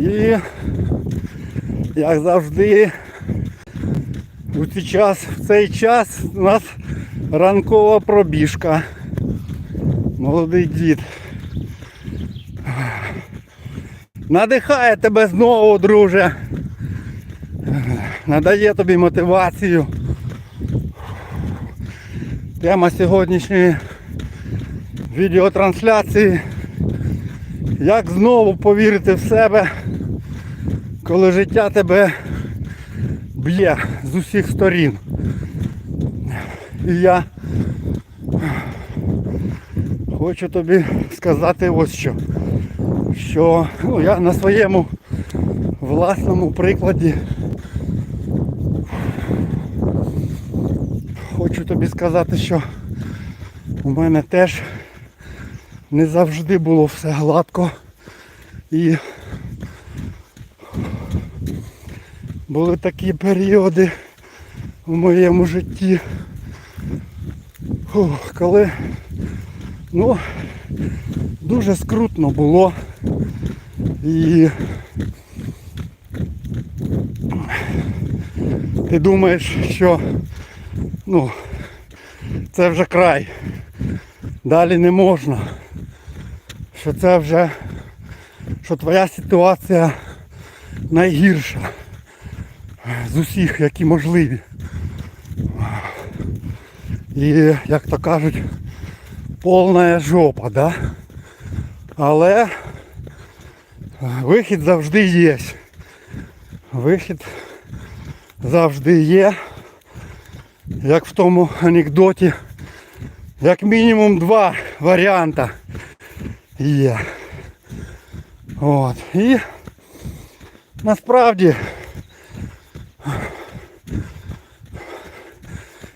І як завжди у цей час, в цей час у нас ранкова пробіжка. Молодий дід. Надихає тебе знову, друже. Надає тобі мотивацію. Тема сьогоднішньої відеотрансляції. Як знову повірити в себе, коли життя тебе б'є з усіх сторін. І я хочу тобі сказати ось що. Що ну, я на своєму власному прикладі хочу тобі сказати, що у мене теж не завжди було все гладко і були такі періоди у моєму житті, коли ну, дуже скрутно було і ти думаєш, що ну, це вже край. Далі не можна. Що це вже, що твоя ситуація найгірша з усіх, які можливі. І, як то кажуть, повна жопа, да? Але вихід завжди є. Вихід завжди є. Як в тому анекдоті, як мінімум два варіанти є. От. І насправді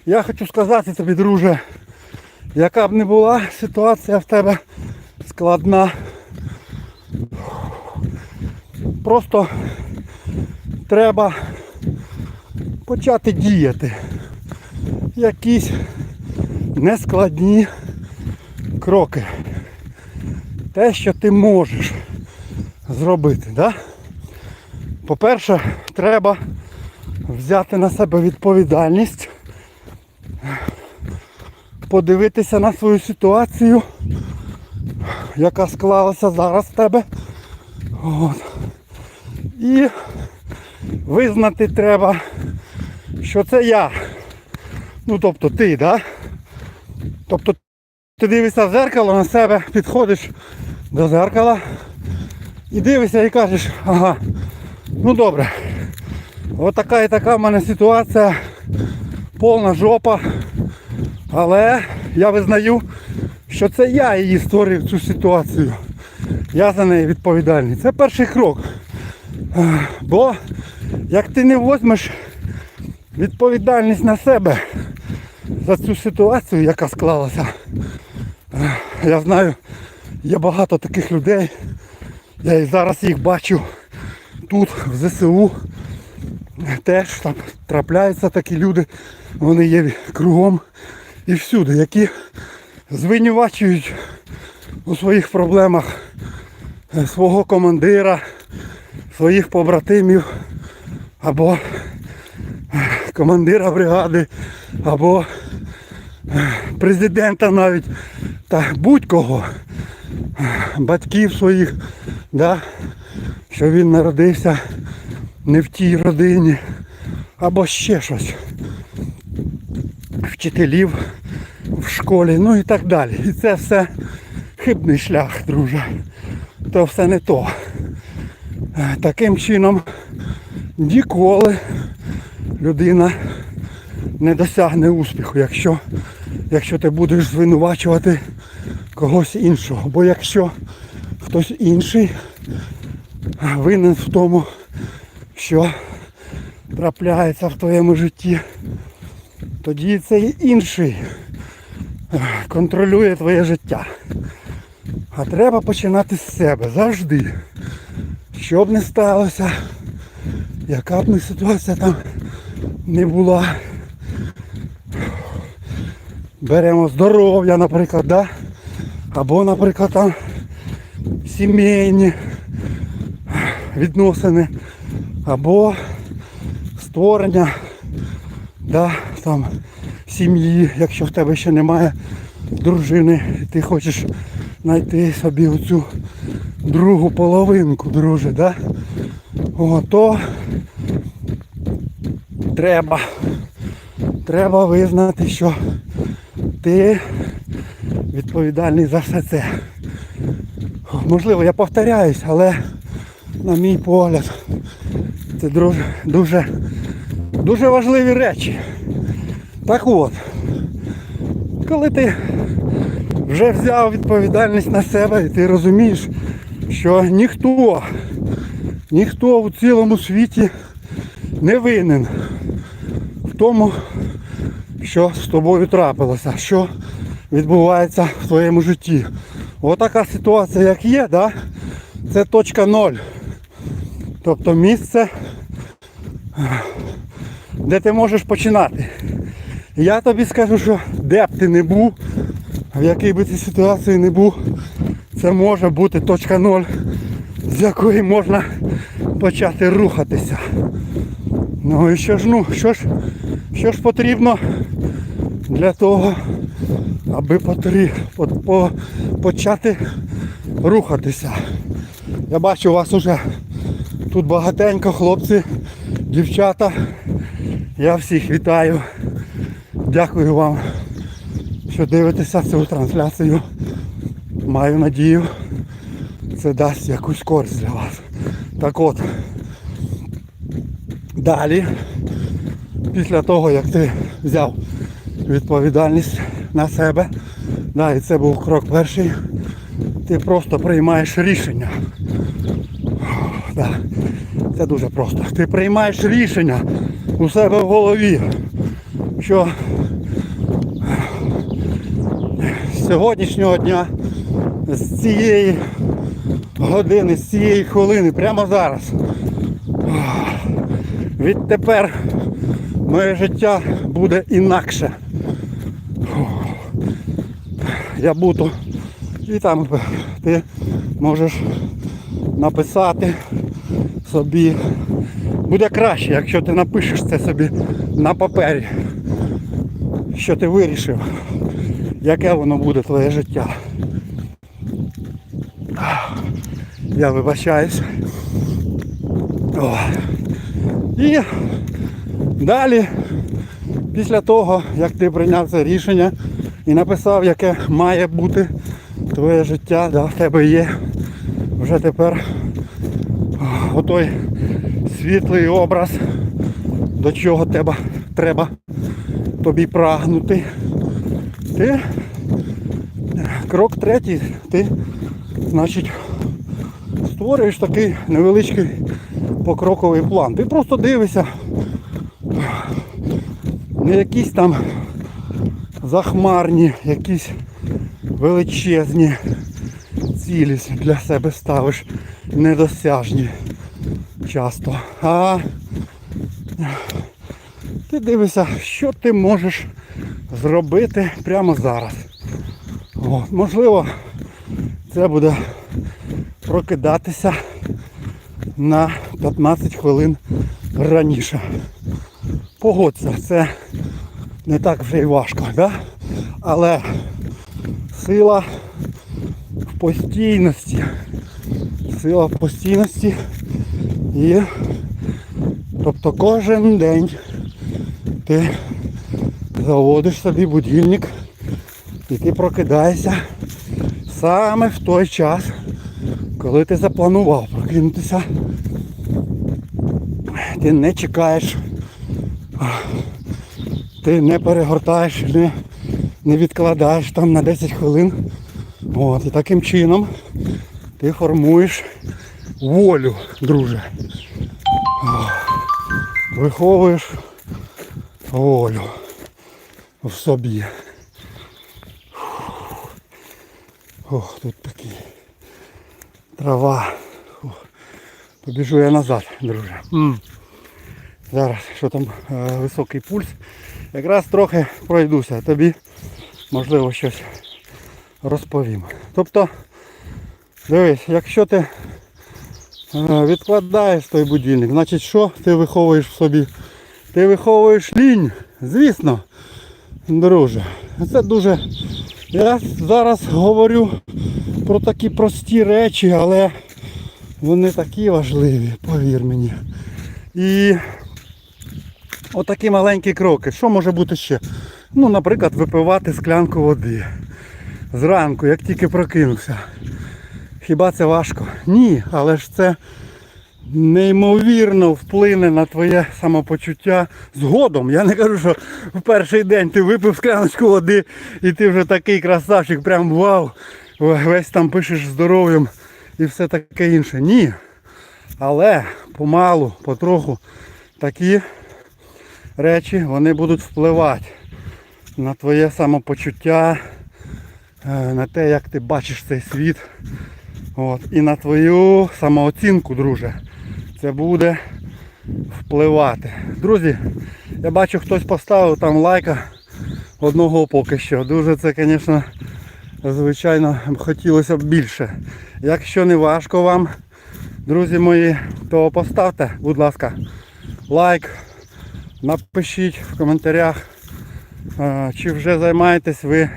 я хочу сказати тобі, друже, яка б не була ситуація в тебе складна. Просто треба почати діяти. Якісь нескладні кроки. Те, що ти можеш зробити. Да? По-перше, треба взяти на себе відповідальність, подивитися на свою ситуацію, яка склалася зараз в тебе. От. І визнати треба, що це я. Ну тобто ти, да? Тобто ти дивишся в зеркало на себе, підходиш до зеркала і дивишся і кажеш, ага, ну добре. От така і така в мене ситуація, повна жопа. Але я визнаю, що це я її створив цю ситуацію. Я за неї відповідальний. Це перший крок. Бо як ти не возьмеш відповідальність на себе за цю ситуацію, яка склалася, я знаю, є багато таких людей. Я і зараз їх бачу тут, в ЗСУ. Теж там трапляються такі люди, вони є кругом. І всюди, які звинувачують у своїх проблемах е, свого командира, своїх побратимів або е, командира бригади, або е, президента навіть та будь-кого, батьків своїх, да, що він народився не в тій родині, або ще щось. Вчителів в школі, ну і так далі. І це все хибний шлях, друже. То все не то. Е, Таким чином ніколи людина не досягне успіху, якщо, якщо ти будеш звинувачувати когось іншого. Бо якщо хтось інший винен в тому, що трапляється в твоєму житті, тоді цей інший е, контролює твоє життя. А треба починати з себе завжди. Що б не сталося, яка б не ситуація там не була. Беремо здоров'я, наприклад, да? Або, наприклад, там сімейні відносини або створення да, там, сім'ї, якщо в тебе ще немає дружини, і ти хочеш знайти собі оцю другу половинку, друже, да? То треба, треба визнати, що ти відповідальний за все це. Можливо, я повторяюсь, але на мій погляд це дуже, дуже, важливі речі. Так от, коли ти вже взяв відповідальність на себе і ти розумієш, що ніхто, ніхто у цілому світі не винен в тому, що з тобою трапилося, що відбувається в твоєму житті. Отака ситуація, як є, да? це точка ноль. Тобто місце, де ти можеш починати. Я тобі скажу, що де б ти не був, в якій би ти ситуації не був, це може бути точка ноль, з якої можна почати рухатися. Ну і що ж, ну, що ж, що ж потрібно для того, аби потри, по, по, почати рухатися. Я бачу у вас уже тут багатенько, хлопці, дівчата. Я всіх вітаю. Дякую вам, що дивитеся цю трансляцію. Маю надію, це дасть якусь користь для вас. Так от, далі, після того, як ти взяв відповідальність на себе, да, і це був крок перший, ти просто приймаєш рішення. Да. Це дуже просто. Ти приймаєш рішення у себе в голові, що з сьогоднішнього дня, з цієї години, з цієї хвилини, прямо зараз. Відтепер моє життя буде інакше. Я буду і там ти можеш написати собі. Буде краще, якщо ти напишеш це собі на папері, що ти вирішив, яке воно буде твоє життя. Я вибачаюсь. О. І далі, після того, як ти прийняв це рішення і написав, яке має бути твоє життя, да, в тебе є вже тепер отой світлий образ, до чого тебе треба тобі прагнути. Ти крок третій, ти, значить, створюєш такий невеличкий покроковий план. Ти просто дивишся, не якісь там захмарні, якісь величезні цілі для себе ставиш, недосяжні часто. А ти дивишся, що ти можеш зробити прямо зараз. От, можливо, це буде прокидатися на 15 хвилин раніше. Погодься, це не так вже й важко, да? Але сила в постійності. Сила в постійності і тобто кожен день ти заводиш собі будильник і ти прокидаєшся саме в той час, коли ти запланував прокинутися. Ти не чекаєш, ти не перегортаєш, не, не відкладаєш там на 10 хвилин. От, і таким чином ти формуєш волю, друже. Виховуєш волю в собі. Ох, тут такі трава. Побіжу я назад, друже. Зараз, що там е, високий пульс. Якраз трохи пройдуся, тобі можливо щось розповім. Тобто, дивись, якщо ти е, відкладаєш той будильник. Значить, що ти виховуєш в собі? Ти виховуєш лінь, звісно, друже. Це дуже. Я зараз говорю про такі прості речі, але вони такі важливі, повір мені. І отакі маленькі кроки. Що може бути ще? Ну, наприклад, випивати склянку води. Зранку, як тільки прокинувся. Хіба це важко? Ні, але ж це неймовірно вплине на твоє самопочуття згодом. Я не кажу, що в перший день ти випив скляночку води і ти вже такий красавчик, прям вау, весь там пишеш здоров'ям і все таке інше. Ні. Але помалу, потроху такі речі вони будуть впливати на твоє самопочуття, е, на те, як ти бачиш цей світ. От. І на твою самооцінку, друже. Це буде впливати. Друзі, я бачу, хтось поставив там лайка одного поки що. Дуже це, звісно, звичайно, хотілося б більше. Якщо не важко вам, друзі мої, то поставте, будь ласка, лайк. Напишіть в коментарях, чи вже займаєтесь ви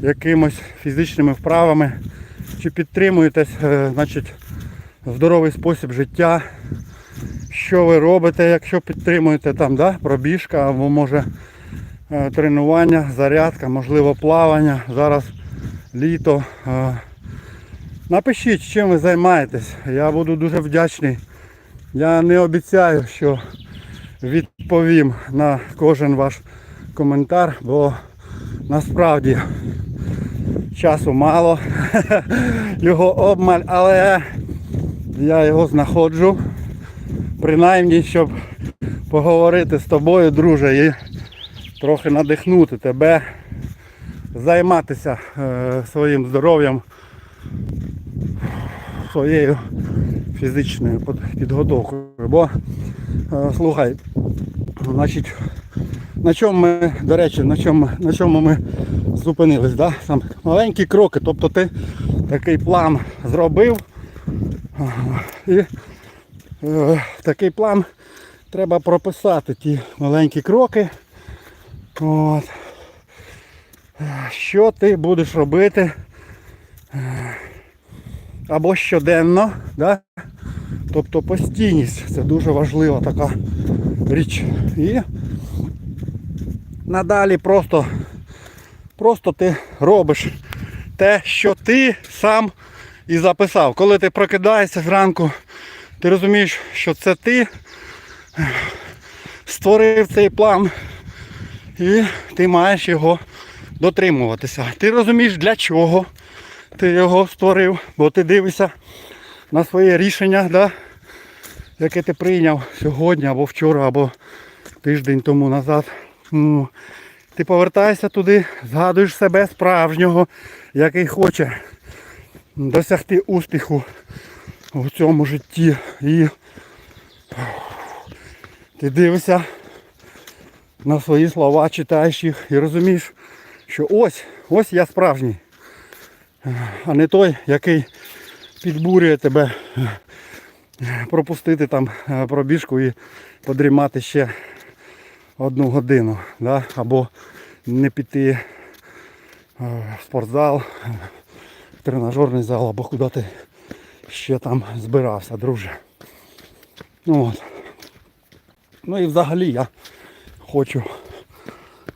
якимось фізичними вправами, чи підтримуєтесь е, значить, здоровий спосіб життя. Що ви робите, якщо підтримуєте там, да, пробіжка або може е, тренування, зарядка, можливо плавання. Зараз літо. Е, Напишіть, чим ви займаєтесь. Я буду дуже вдячний. Я не обіцяю, що відповім на кожен ваш коментар, бо насправді часу мало, його обмаль, але я його знаходжу. Принаймні, щоб поговорити з тобою, друже, і трохи надихнути тебе, займатися е, своїм здоров'ям, своєю фізичною підготовкою. Бо, е, слухай, значить, на чому ми, до речі, на чому, на чому ми зупинились, да? Там маленькі кроки, тобто ти такий план зробив. І е, такий план треба прописати ті маленькі кроки. От. Е, Що ти будеш робити е, або щоденно, да? тобто постійність це дуже важлива така річ. І надалі просто, просто ти робиш те, що ти сам і записав. Коли ти прокидаєшся зранку, ти розумієш, що це ти створив цей план і ти маєш його дотримуватися. Ти розумієш для чого ти його створив, бо ти дивишся на своє рішення, да, яке ти прийняв сьогодні або вчора, або тиждень тому назад. Ну, ти повертаєшся туди, згадуєш себе справжнього, який хоче досягти успіху в цьому житті. І ти дивишся на свої слова, читаєш їх і розумієш, що ось, ось я справжній, а не той, який підбурює тебе пропустити там е, пробіжку і подрімати ще одну годину. Да? Або не піти е, в спортзал, в тренажерний зал, або куди ти ще там збирався, друже. Ну, от. ну і взагалі я хочу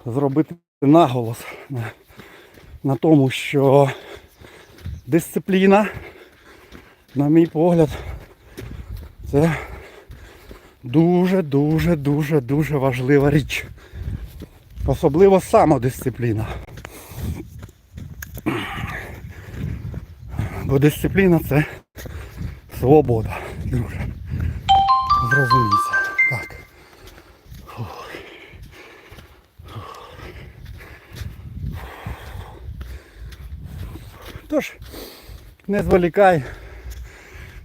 зробити наголос на, на тому, що дисципліна, на мій погляд, це дуже, дуже, важлива річ. Особливо самодисципліна. Бо дисципліна це свобода, друже. Зрозумійся. Так. Фух. Тож, не зволікай.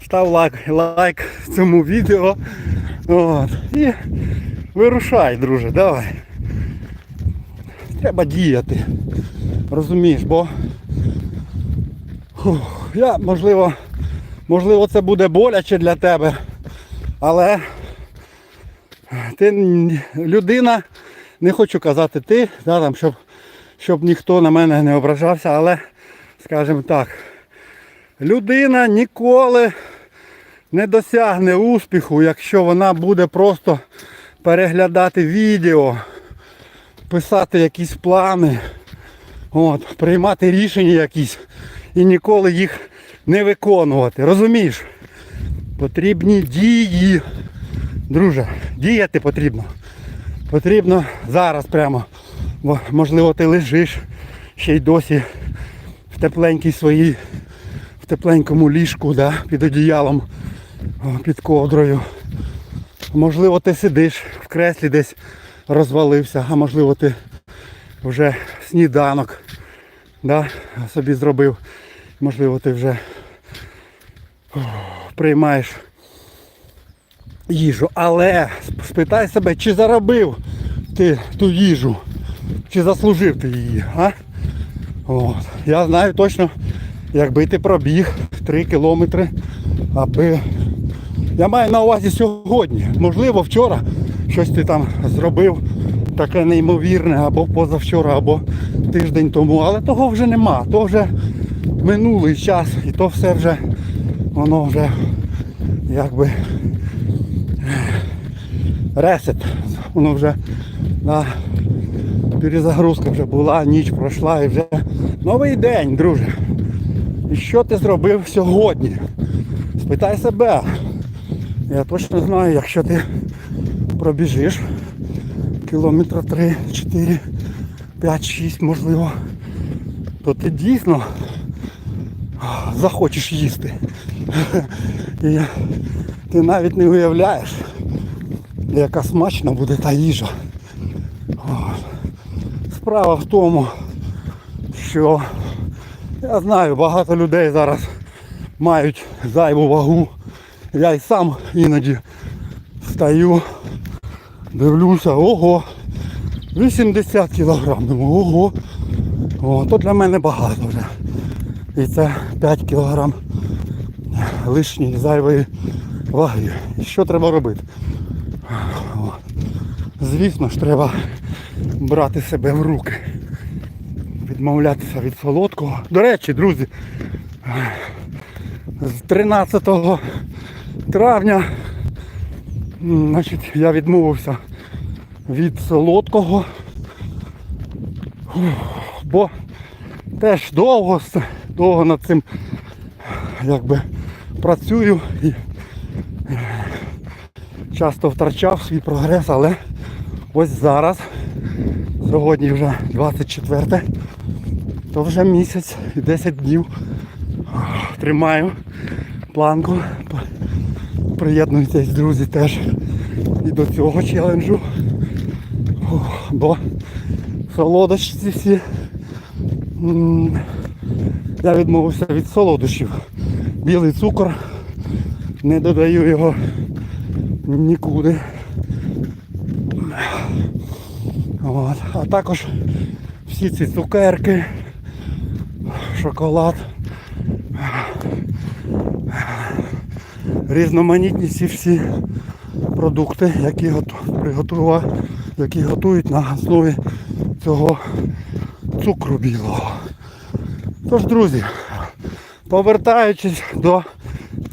Став лайк, лайк цьому відео. От. І вирушай, друже, давай. Треба діяти. Розумієш, бо фух, я, можливо, Можливо, це буде боляче для тебе, але ти людина, не хочу казати ти, да, там, щоб, щоб ніхто на мене не ображався, але, скажімо так, людина ніколи не досягне успіху, якщо вона буде просто переглядати відео, писати якісь плани, от, приймати рішення якісь і ніколи їх не виконувати. Розумієш? Потрібні дії. Друже, діяти потрібно. Потрібно зараз прямо. Бо, можливо, ти лежиш ще й досі в тепленькій своїй, тепленькому ліжку, да, під одіялом, під ковдрою. Можливо, ти сидиш в креслі десь розвалився, а можливо ти вже сніданок да, собі зробив. Можливо, ти вже приймаєш їжу. Але спитай себе, чи заробив ти ту їжу, чи заслужив ти її, а? От. Я знаю точно, якби ти пробіг 3 кілометри, аби. Я маю на увазі сьогодні. Можливо, вчора щось ти там зробив таке неймовірне, або позавчора, або тиждень тому, але того вже нема. То вже минулий час і то все вже воно вже якби ресет. Воно вже на перезагрузка вже була, ніч пройшла і вже новий день, друже. І що ти зробив сьогодні? Спитай себе. Я точно знаю, якщо ти пробіжиш кілометра 3, 4, 5, 6, можливо, то ти дійсно захочеш їсти. І ти навіть не уявляєш, яка смачна буде та їжа. Справа в тому, що я знаю, багато людей зараз мають зайву вагу. Я й сам іноді стою, дивлюся, ого, 80 кілограм. Думаю, ого. О, то для мене багато вже. І це 5 кілограм лишньої зайвої ваги. І що треба робити? Звісно ж, треба брати себе в руки. Відмовлятися від солодкого. До речі, друзі, з 13 травня значить, я відмовився від солодкого. Бо теж довго, довго над цим якби працюю і е, часто втрачав свій прогрес, але ось зараз, сьогодні вже 24, то вже місяць і 10 днів тримаю планку. Приєднуйтесь, друзі, теж і до цього челенджу. Бо солодощі всі. Я відмовився від солодощів. Білий цукор. Не додаю його нікуди. От. А також всі ці цукерки, шоколад, різноманітні ці всі продукти, які готу- які готують на основі цього цукру білого. Тож, друзі, повертаючись до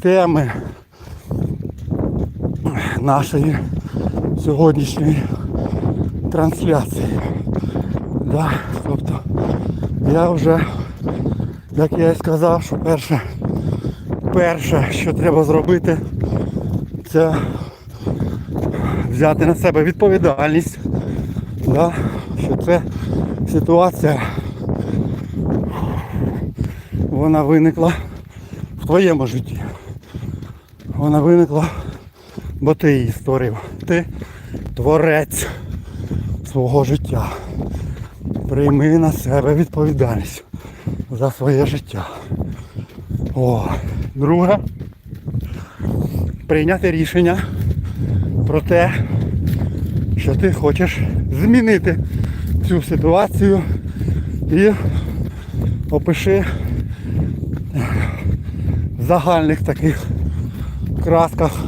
теми нашої сьогоднішньої трансляції. Да, тобто я вже, як я і сказав, що перше, перше, що треба зробити, це взяти на себе відповідальність, да, що це ситуація вона виникла в твоєму житті. Вона виникла, бо ти її створив. Ти творець свого життя. Прийми на себе відповідальність за своє життя. О, друге, прийняти рішення про те, що ти хочеш змінити цю ситуацію і опиши в загальних таких красках,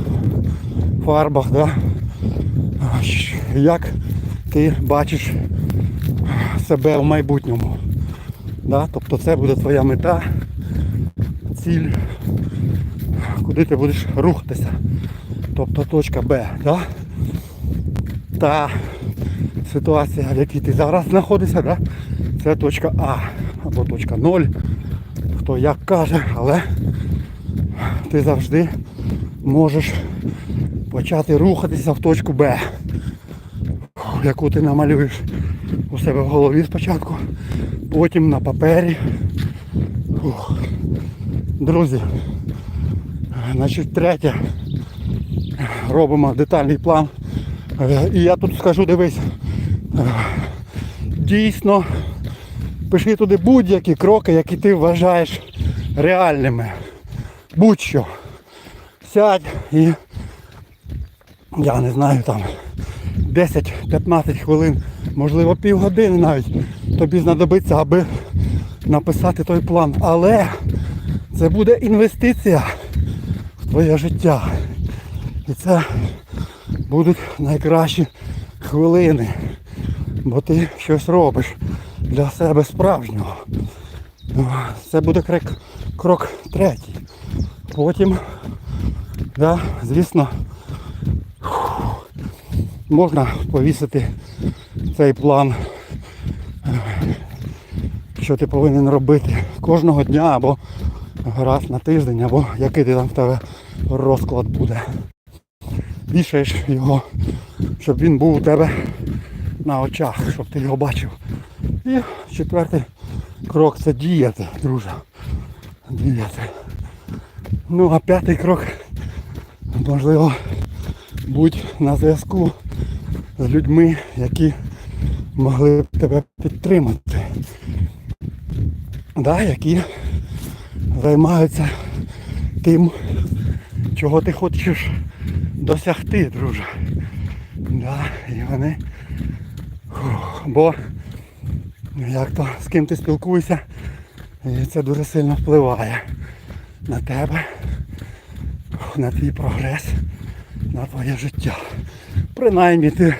фарбах, да? Як ти бачиш себе в майбутньому. Да? Тобто це буде твоя мета, ціль, куди ти будеш рухатися. Тобто точка Б. Да? Та ситуація, в якій ти зараз знаходишся, да? це точка А або точка 0. Хто як каже, але ти завжди можеш почати рухатися в точку Б, яку ти намалюєш у себе в голові спочатку, потім на папері. Фух. Друзі, значить третє. Робимо детальний план. Е, І я тут скажу, дивись, е, дійсно пиши туди будь-які кроки, які ти вважаєш реальними. Будь-що. Сядь і я не знаю там 10-15 хвилин, можливо півгодини навіть тобі знадобиться, аби написати той план. Але це буде інвестиція в твоє життя. І це будуть найкращі хвилини. Бо ти щось робиш для себе справжнього. Це буде крок, крок третій. Потім, да, звісно, можна повісити цей план, що ти повинен робити кожного дня або раз на тиждень, або який ти там в тебе розклад буде. Вішаєш його, щоб він був у тебе на очах, щоб ти його бачив. І четвертий крок це діяти, друже. Діяти. Ну а п'ятий крок, можливо, будь на зв'язку з людьми, які могли б тебе підтримати. Да, які займаються тим, чого ти хочеш досягти, друже. Да, і вони. Фух, бо як то з ким ти спілкуєшся, і це дуже сильно впливає на тебе, на твій прогрес, на твоє життя. Принаймні ти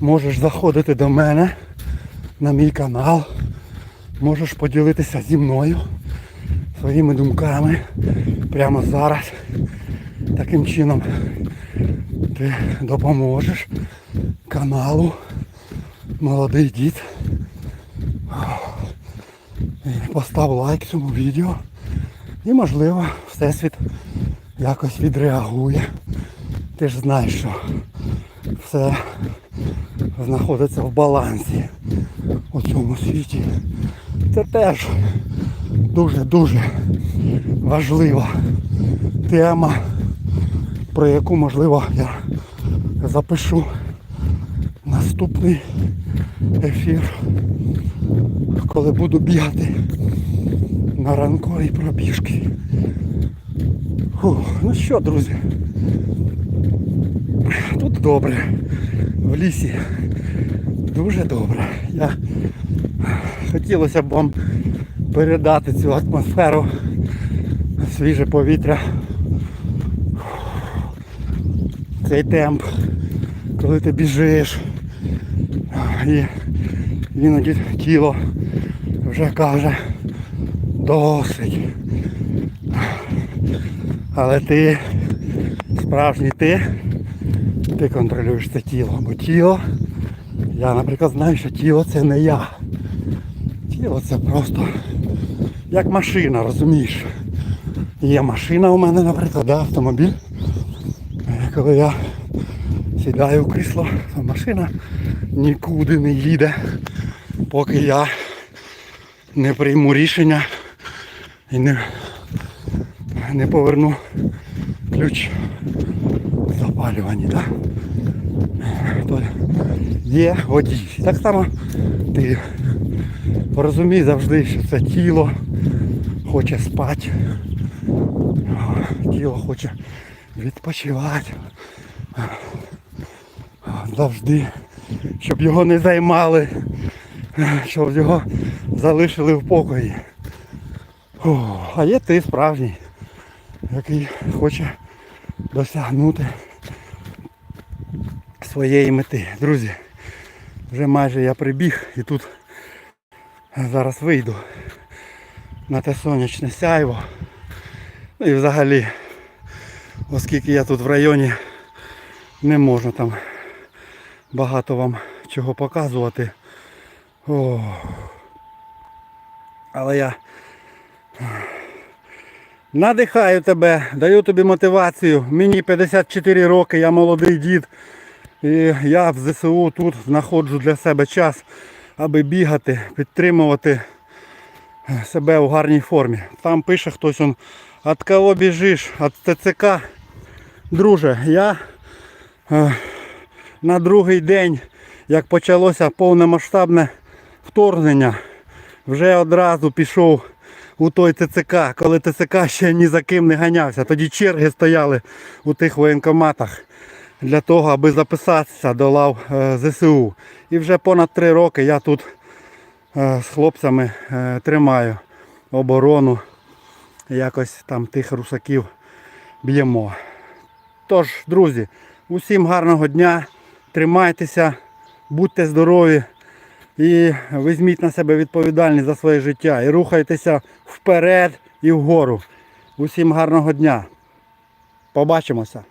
можеш заходити до мене на мій канал, можеш поділитися зі мною своїми думками прямо зараз. Таким чином ти допоможеш каналу Молодий дід. Постав лайк цьому відео. І можливо Всесвіт якось відреагує. Ти ж знаєш, що все знаходиться в балансі у цьому світі. Це теж дуже-дуже важлива тема, про яку можливо я запишу наступний ефір, коли буду бігати на ранковій пробіжки. Фух, ну що, друзі, тут добре, в лісі дуже добре. Я хотілося б вам передати цю атмосферу, свіже повітря, цей темп, коли ти біжиш і іноді тіло вже каже досить. Але ти, справжній ти, ти контролюєш це тіло. Бо тіло, я, наприклад, знаю, що тіло це не я. Тіло це просто як машина, розумієш. Є машина у мене, наприклад, да, автомобіль. Е, Коли я сідаю в крісло, то машина нікуди не їде, поки я не прийму рішення і не, не поверну ключ в запалюванні. Да? То є водій. Так само ти розумій завжди, що це тіло хоче спати, тіло хоче відпочивати. Завжди, щоб його не займали, щоб його залишили в покої. А є ти справжній. який хоче досягнути своєї мети. Друзі, вже майже я прибіг і тут зараз вийду на те сонячне сяйво. Ну і взагалі, оскільки я тут в районі, не можна там багато вам чого показувати. О. Але я надихаю тебе, даю тобі мотивацію. Мені 54 роки, я молодий дід. І я в ЗСУ тут знаходжу для себе час, аби бігати, підтримувати себе у гарній формі. Там пише хтось від кого біжиш, від ТЦК. Друже, я е, на другий день, як почалося повномасштабне вторгнення, вже одразу пішов у той ТЦК, коли ТЦК ще ні за ким не ганявся. Тоді черги стояли у тих воєнкоматах для того, аби записатися до лав е, ЗСУ. І вже понад три роки я тут е, з хлопцями е, тримаю оборону. Якось там тих русаків б'ємо. Тож, друзі, усім гарного дня, тримайтеся, будьте здорові і візьміть на себе відповідальність за своє життя і рухайтеся вперед і вгору. Усім гарного дня. Побачимося.